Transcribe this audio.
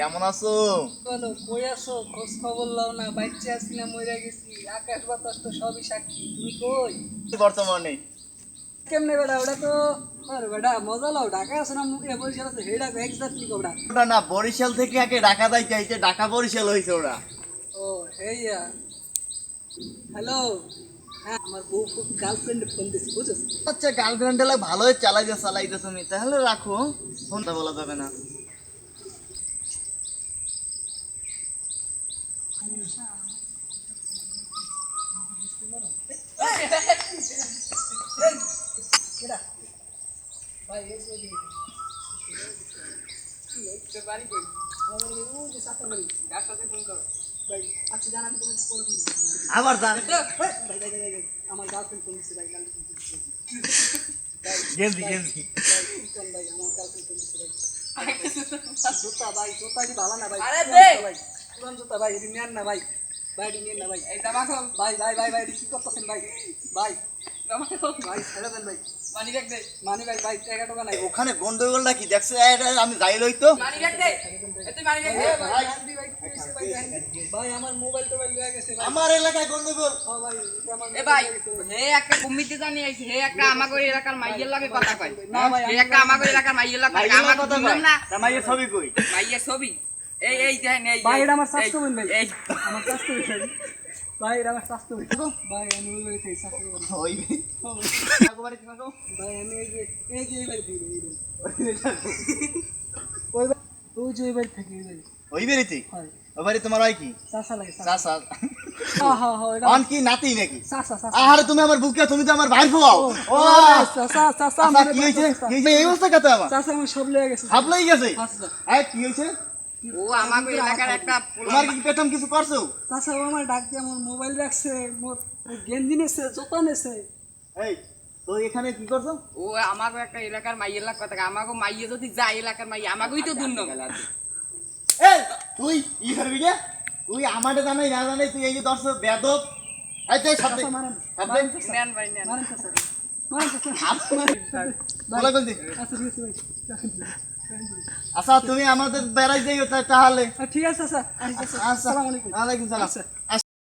কেমন আছো? বলো কই আছো? খোঁজ খবর লও না বাচ্চা আছি না মরে গেছি। আকাশ বাতাস তো সবই সাক্ষী। তুমি কই? বর্তমানে? কেমনে বেটা ওটা তো আরে বেটা মজা লাও ঢাকা আছে না এ বরিশাল আছে? হেডা এক্সাক্টলি কোবড়া ওটা না বরিশাল থেকে আগে ঢাকা দাই চাইছে ঢাকা বরিশাল হয়েছে ওরা। ও হেইয়া হ্যালো। হ্যাঁ আমার বউ খুব গার্লফ্রেন্ড ফোন দিছি বুঝছ? আচ্ছা গার্লফ্রেন্ড ভালোই চালাইতে চালাইতে তুমি। তাহলে রাখো ফোনটা বলা যাবে না কেডা ভাই এই যে কি এই তো বাড়ি কই আমার এই ও যে সাথে বাড়ি গাছ সাথে ফোন করো ভাই আচ্ছা জান আমি তোমাকে পরে ফোন করছি আবার আমার গার্লফ্রেন্ড ফোন দিছে ভাই ভাই আমার গার্লফ্রেন্ড ফোন ভাই জুতা ভাই জুতা ভালো না ভাই ভাই জুতা ভাই এটি নেন না ভাই। ভাই এটি নেন না ভাই। এই জামা ভাই ভাই ভাই ভাই এটি কি করতেছেন ভাই? ভাই জামা ভাই ছেড়ে দেন ভাই। মানি ব্যাগ দে। মানি ভাই ভাই টাকা টাকা নাই। ওখানে গন্ডগোলটা কি দেখছ এই, এই, আমি যাই লই তো। মানি ব্যাগ দে। মানি ব্যাগ দে। ভাই। ভাই আমার মোবাইল টোবাইল লয়ে গেছে ভাই। আমার এলাকায় গন্ডগোল। ভাই এ ভাই হে একটা জানি আইছে হে একটা আমাগো এলাকার মাইয়ের লাগে কথা কয়। না ভাই হে একটা আমাগো এলাকার মাইয়ের লাগে ভাইয়ের আমাকে কথা কয়। না মাইয়ের ছবি কই? মাইয়ের ছবি? এই এই দেখেন এই ভাই এটা আমার স্বাস্থ্য বোন ভাই। এই। আমার স্বাস্থ্য বোন ভাই। ভাই এটা আমার স্বাস্থ্য বোন ভাই আমি ওই বাড়ি থেকে স্বাস্থ্য বোন ওই একবারে কি মাগো ভাই আমি এই যে এই যে এই বাড়ি থেকে ওই বাড়ি ওই যে ওই বাড়ি থেকে এই বাড়ি। ওই বেরিতে ওই বাড়ি তোমার হয় কি? চাষা লাগে অন কি নাতি নাকি? আহারে তুমি আমার বুকে তুমি তো আমার ভাই ফুয়াও। ও চাষা চাষা কি হয়েছে? এই অবস্থা কত আমার চাষা আমার সব লেগে গেছে। গেছে? আচ্ছা। কি হয়েছে? ও আমাগো এলাকার একটা তোমার কি পেটম কিছু করছ? চাষা ও আমার ডাক দিয়ে আমার মোবাইল রাখছে মোর গেঞ্জি নেছে জুতা নেছে। এই তো এখানে কি করছ? ও আমাগো একটা এলাকার মাইয়ের লাগ কথা। আমাগো মাইয়ে যদি যায় এলাকার মাইয়ে আমাগোই তো দুর্ন এই তুই ই করবি না তুই আমারে জানাই না জানাই তুই এই যে দর্শক বেদব। এই তুই সাথে মারেন। নেন ভাই নেন। মারেন চাষা মারেন চাষা হাত বলা কোনদি আচ্ছা ঠিক আছে ভাই। আচ্ছা তুমি আমাদের বেড়াই যাইও তাহলে। ঠিক আছে আচ্ছা আচ্ছা আসসালামু আলাইকুম। ওয়ালাইকুম সালাম। আচ্ছা।